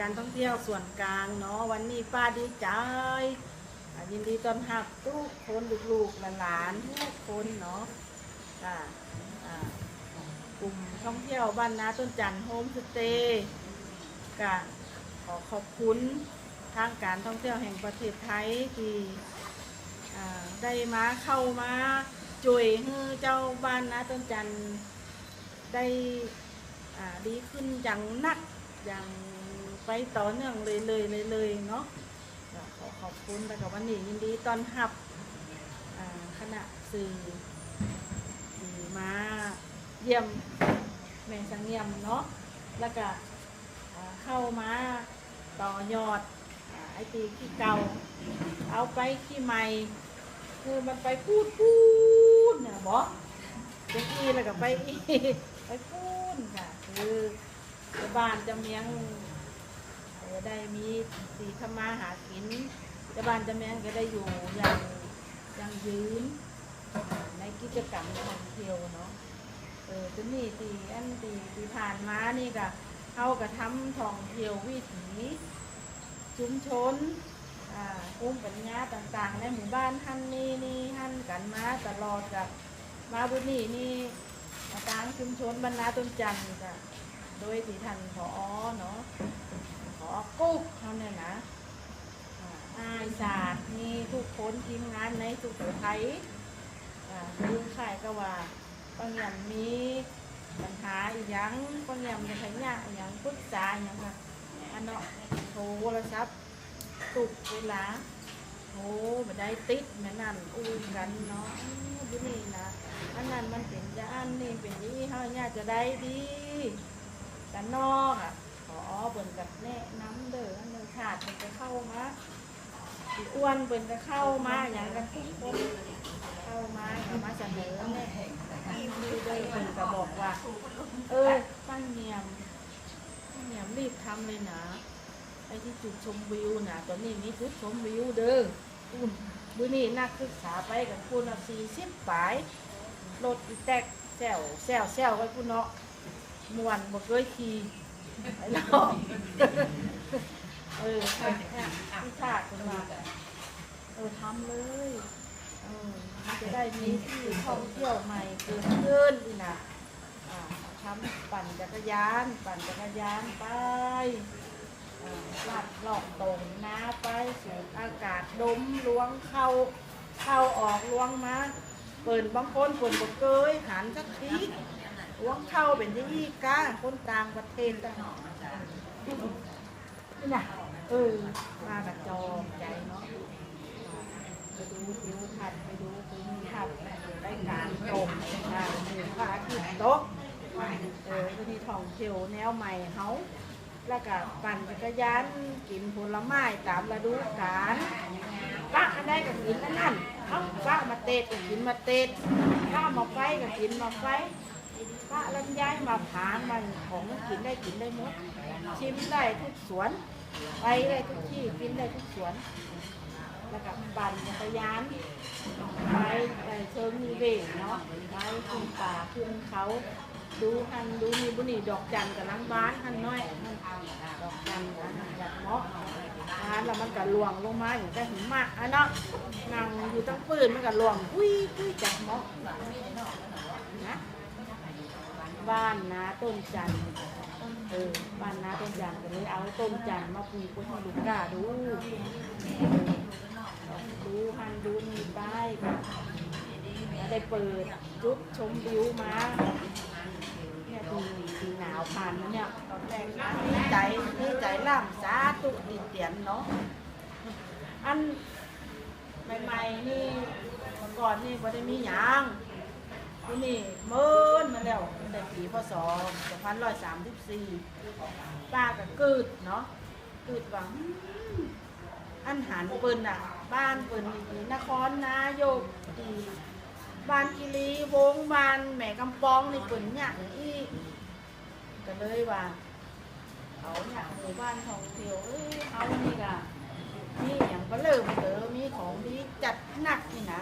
การท่องเที่ยวส่วนกลางเนาะวันนี้ป้าดีใจยินดีต้อนรับทุกคนลูกๆหลานๆทุกคนเนาะกลุ่มท่องเที่ยวบ้านนาต้นจันทร์โฮมสเตย์ก็ขอขอบคุณทางการท่องเที่ยวแห่งประเทศไทยที่ได้มาเข้ามาจุยให้เจ้าบ้านนาต้นจันทร์ได้ดีขึ้นอย่างนักอย่าง ไปต่อเนื่องเลยเลยเลยเลยเนาะขอขอบคุณแล้วก็วันนี้ยินดีตอนรับคณะสื่อมาเยี่ยมแม่สังเงียมเนาะแล้วก็เข้ามาต่อยอดอไอตีขี้เก่า เอาไปขี้ใหม่ คือมันไปพูดพูดเนี่ยบอเจ๊กี้แล้วก็ไปไปพูนค่ะ คือบ้านจะเมียง เอ่อได้มีสีทำมาหากินชาวบ้านจะเมียงก็ได้อยู่อย่างอย่างยืนในกิจกรรมท่องเที่ยวเนาะเออทีนี่ตีอันตีตีผ่านมานี่ก็เขาก็ทำท่องเที่ยววิถีชุมชนอ่าภูมิปัญญาต่างๆ ในหมู่บ้านท่านนี่นี่ท่านกันมาตลอดกับมาบุญนี่นี่อาจารย์ชุมชนบรรณาต้นจันทร์ค่ะโดยที่ท่านผอเนาะ อกุ๊กเขาเนี่ยนะอาอายศาสตร์มีทุกคนทีมงานในสุโขทัยอ่าคือข่ายก็ว่าบางอย่างมีปัญหาอีกอย่างบางอย่างจะใช้ยากอีกอย่างปรึกษาอย่างค่ะอันเนาะโทรศัพท์ตุกเวลาโทรมาได้ติดแม่นั่นอู้กันเนาะดูนี่นะอันนั้นมันเป็นจะอันนี่เป็นนี่เฮาเนี่ยจะได้ดีกันนอกอะ เปิ่นกับแนะน้ำเด้ออันนึงขาดมันจะเข้ามาอ้วนเปิ่นจะเข้ามาอย่างกันทุกคนเข้ามาเข้ามาเสนอแน่ดีเด้อเปิ่นก็บอกว่า เออตั้งเนียมตั้งเนียมรีบทำเลยนะไอ้ที่จุดชมวิวนะตอนนี้มีจุดชมวิวเด้ออุ้มบุนี่นักศึกษาไปกับคุณสี่สิบปลายรถอีแตกแซวแซวแซวไว้พุ่นเนาะมวนบ่เคยขี่ ไอ้เนาะเออเนี่ที่ชาติคนมาเออทำเลยเออมันจะได้มีที่ท่องเที่ยวใหม่เกิดขึ้นนี่นะอ่าทำปั่นจักรยาน ปั่นจักรยานไปอ่าลาดหลอกตรงน้าไปสูดอากาศดมล้วงเข้า เข้าออกล้วงมา เปิดบางคนเปิดบ่เคยหันสักที ล้วงเข้าเป็นที่อีกาคนต่างประเทศต่างนี่นะเออมากับจอมใจเนาะไปดูทิวทัศน์ไปดูภูมิทัศน์ได้การตกได้หมู่พระอาทิตย์ตกเออวันนี้ท่องเที่ยวแนวใหม่เฮาแล้วก็ปั่นจักรยานกินผลไม้ตามฤดูกาลป้าอันใดก็กินอันนั้นเอาป้ามาเตะก็กินมาเตะป้ามาไฟก็กินมาไฟ ป้าลำไยมาผางมันของกินได้กินได้หมด ชิมได้ทุกสวน ไปได้ทุกที่กินได้ทุกสวน แล้วก็ปั่นจักรยานไปไปเชิงมีเวงเนาะไปขึ้นป่าขึ้นเขา ดูหันดูนี่บุนี่ดอกจันกับน้ำบ้านหันน้อยดอกจันกับอยากเมาะร้านแล้วมันก็หลวงลงมาอย่างแต่หิมะอันเนาะนั่งอยู่ตั้งปืนมันก็หลวงปุ้ยปุ้ยจากเมาะนะ บ้านนาต้นจันทร์เออบ้านนาต้นจันทร์ก็เลยเอาต้นจันทร์มาปลูกไว้ให้ลูกกาดูดูหันดูนี่ไปได้เปิดจุดชมวิวมาเนี่ยปีปีหนาวผ่านมาเนี่ยนแรกนะดีใจดีใจล่ำสาตุดินเตียนเนาะอันใหม่ๆนี่เมื่อก่อนนี่ก็ได้มีหยาง ทีนี่เมินมาแล้วตั้งแต่ปีพศ2534ป้าก็กึดเนาะกึดว่าอันหันเปิ้นอะ บ้านเปิ้นนี่นครนายกที่บ้านกิรีวงบ้านแหม่กำปองนี่เปิ่นเนี่ยอีก็เลยว่าเขาเนี่ยหมู่บ้านทองเที่ยวเอ้ยเขานี่ก็มีอย่างก็เริ่มเตอมีของดีจัดหนักนี่นะ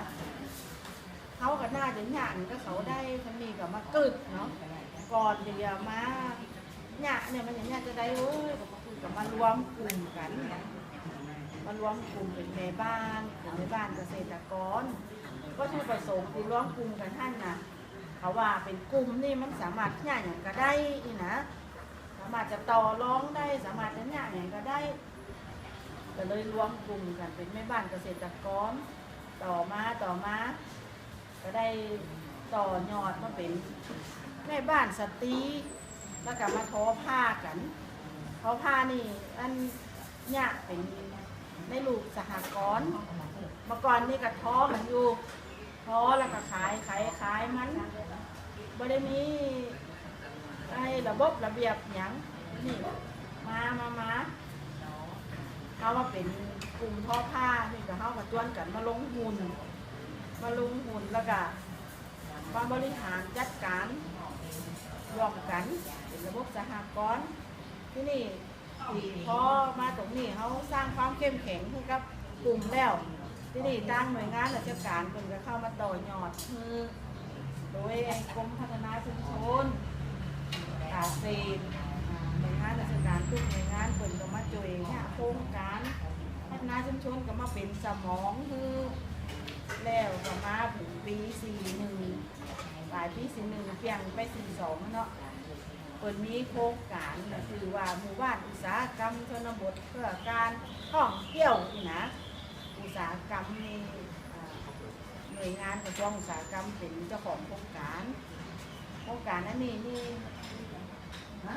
เขาก็น่าจะหยานก็เขาได้ทันนี้ก็มากึดเนาะก่อนเดี๋ยวมาหยาเนี่ยมันอย่างเนี้ยจะได้เว้ยก็มาคุยกก็มารวมกลุ่มกันมารวมกลุ่มเป็นแม่บ้านเป็นแม่บ้านเกษตรกร ก็ทุกประสงค์คือรวมกลุ่มกันท่านนะเขาว่าเป็นกลุ่มนี่มันสามารถหย่าอย่างก็ได้อีนะสามารถจะต่อร้องได้สามารถจะหย่าอย่างก็ได้ก็เลยรวมกลุ่มกันเป็นแม่บ้านเกษตรกร ต่อมาต่อมา ก็ได้ต่อยอดมาเป็นแม่บ้านสตรีแล้วก็มาทอผ้ากันทอผ้านี่อันเนี่ยเป็นในลูกสหกรณ์เมื่อก่อนนี่ก็ท้อมันอยู่ทอแล้วก็ขายขายขายมันบ่ได้มีไอ้ระบบระเบียบหยังนี่มามามาเขาว่าเป็นกลุ่มทอผ้านี่ก็เขามาจวนกันมาลงหุ่นมาลงหุ่น แล้วก็มาบริหารจัดการรวมกันเป็นระบบสหกรณ์ที่นี่ที่พอมาตรงนี้เขาสร้างความเข้มแข็งให้กับกลุ่มแล้ว ที่นี่ตั้งหน่วยงานราชการเพิ่นก็เข้ามาต่อยอดคือโดยกรมพัฒนาชุมชนกาเซนหน่วยงานราชการทุกหน่วยงานเพิ่นก็มาช่วยเนี่ยโครงการพัฒนาชุมชนก็มาเป็นสมองคือ แล้วก็มาถึงปีสี่หนึ่งปลายปีสี่หนึ่งเพียงไปสี่สองเนาะเปิดมีโครงการก็คือว่าหมู่บ้านอุตสาหกรรมชนบทเพื่อการท่องเที่ยวนี่นะอุตสาหกรรมนี่หน่วยงานกระทรวงอุตสาหกรรมเป็นเจ้าของโครงการ โครงการนั้นนี่นี่ฮะ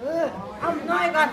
เออเอาหน่อยก่อน